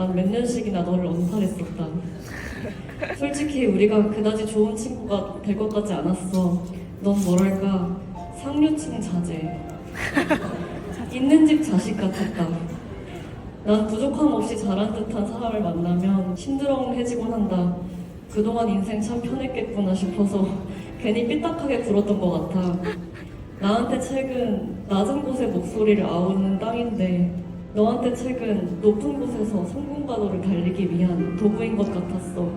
난 몇 년씩이나 너를 언팔했었다. 솔직히 우리가 그다지 좋은 친구가 될 것 같지 않았어. 넌 뭐랄까 상류층 자제. 있는 집 자식 같았다. 난 부족함 없이 잘한 듯한 사람을 만나면 심드렁해지곤 한다. 그동안 인생 참 편했겠구나 싶어서 괜히 삐딱하게 굴었던 것 같아. 나한테 책은 낮은 곳의 목소리를 아우르는 땅인데 너한테 책은 높은 곳에서 성공가도를 달리기 위한 도구인 것 같았어.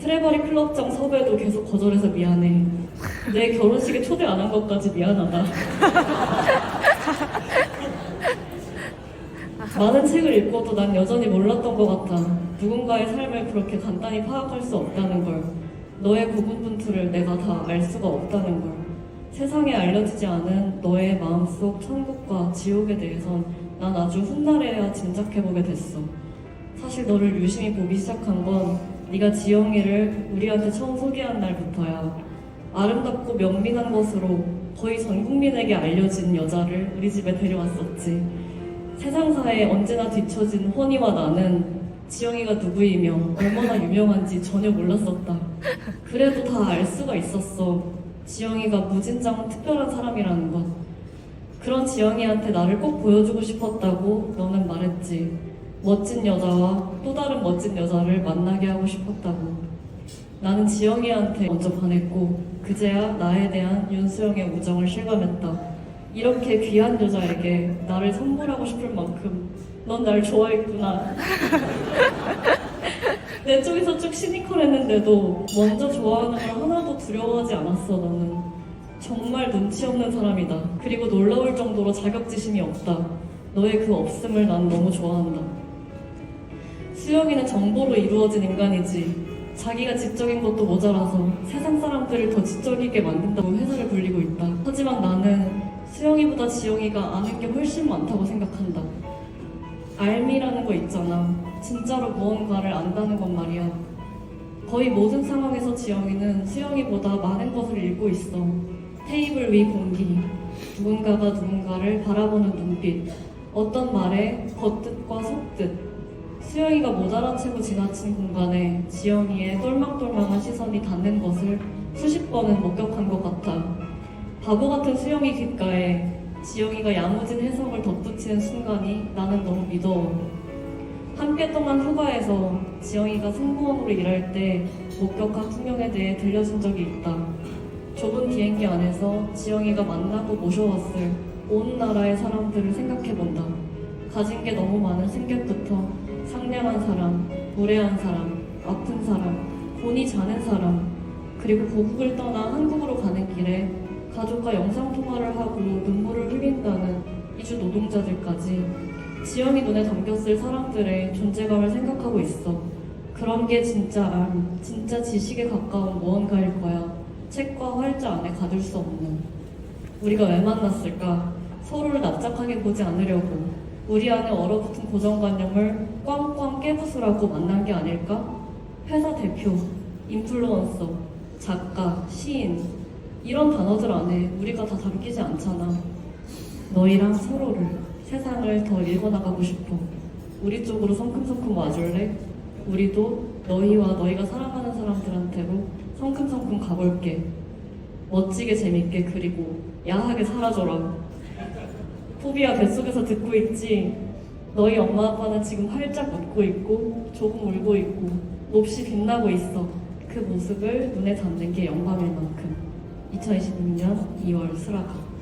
트레버리 클럽장 섭외도 계속 거절해서 미안해. 내 결혼식에 초대 안 한 것까지 미안하다. 많은 책을 읽고도 난 여전히 몰랐던 것 같아. 누군가의 삶을 그렇게 간단히 파악할 수 없다는 걸. 너의 고군분투를 내가 다 알 수가 없다는 걸. 세상에 알려지지 않은 너의 마음속 천국과 지옥에 대해선 난 아주 훗날에야 짐작해보게 됐어. 사실 너를 유심히 보기 시작한 건 네가 지영이를 우리한테 처음 소개한 날부터야. 아름답고 면민한 것으로 거의 전 국민에게 알려진 여자를 우리 집에 데려왔었지. 세상사에 언제나 뒤처진 허니와 나는 지영이가 누구이며 얼마나 유명한지 전혀 몰랐었다. 그래도 다 알 수가 있었어. 지영이가 무진장 특별한 사람이라는 것. 그런 지영이한테 나를 꼭 보여주고 싶었다고 너는 말했지. 멋진 여자와 또 다른 멋진 여자를 만나게 하고 싶었다고. 나는 지영이한테 먼저 반했고 그제야 나에 대한 윤수영의 우정을 실감했다. 이렇게 귀한 여자에게 나를 선물하고 싶을 만큼 넌 날 좋아했구나. 내 쪽에서 쭉 시니컬했는데도 먼저 좋아하는 걸 하나도 두려워하지 않았어 너는. 정말 눈치 없는 사람이다. 그리고 놀라울 정도로 자격지심이 없다. 너의 그 없음을 난 너무 좋아한다. 수영이는 정보로 이루어진 인간이지. 자기가 지적인 것도 모자라서 세상 사람들을 더 지적이게 만든다고 회사를 불리고 있다. 하지만 나는 수영이보다 지영이가 아는 게 훨씬 많다고 생각한다. 알미라는 거 있잖아. 진짜로 무언가를 안다는 건 말이야. 거의 모든 상황에서 지영이는 수영이보다 많은 것을 읽고 있어. 테이블 위 공기, 누군가가 누군가를 바라보는 눈빛, 어떤 말의 겉뜻과 속뜻. 수영이가 못 알아채고 지나친 공간에 지영이의 똘망똘망한 시선이 닿는 것을 수십 번은 목격한 것 같아. 바보 같은 수영이 귓가에 지영이가 야무진 해석을 덧붙이는 순간이 나는 너무 미더워. 함께 동안 휴가에서 지영이가 승무원으로 일할 때 목격한 풍경에 대해 들려준 적이 있다. 좁은 비행기 안에서 지영이가 만나고 모셔왔을 온 나라의 사람들을 생각해본다. 가진 게 너무 많은 승객부터 상냥한 사람, 무례한 사람, 아픈 사람, 돈이 자는 사람, 그리고 고국을 떠나 한국으로 가는 길에 가족과 영상통화를 하고 눈물을 흘린다는 이주 노동자들까지 지영이 눈에 담겼을 사람들의 존재감을 생각하고 있어. 그런 게 진짜 알, 진짜 지식에 가까운 무언가일 거야. 책과 활자 안에 가둘 수 없는. 우리가 왜 만났을까? 서로를 납작하게 보지 않으려고. 우리 안에 얼어붙은 고정관념을 꽝꽝 깨부수라고 만난 게 아닐까? 회사 대표, 인플루언서, 작가, 시인, 이런 단어들 안에 우리가 다 담기지 않잖아. 너희랑 서로를, 세상을 더 읽어나가고 싶어. 우리 쪽으로 성큼성큼 와줄래? 우리도 너희와 너희가 사랑하는 사람들한테로 성큼성큼 가볼게. 멋지게 재밌게 그리고 야하게 사라져라. 포비야 뱃속에서 듣고 있지? 너희 엄마 아빠는 지금 활짝 웃고 있고 조금 울고 있고 몹시 빛나고 있어. 그 모습을 눈에 담는 게 영광일 만큼. 2026년 2월 수라가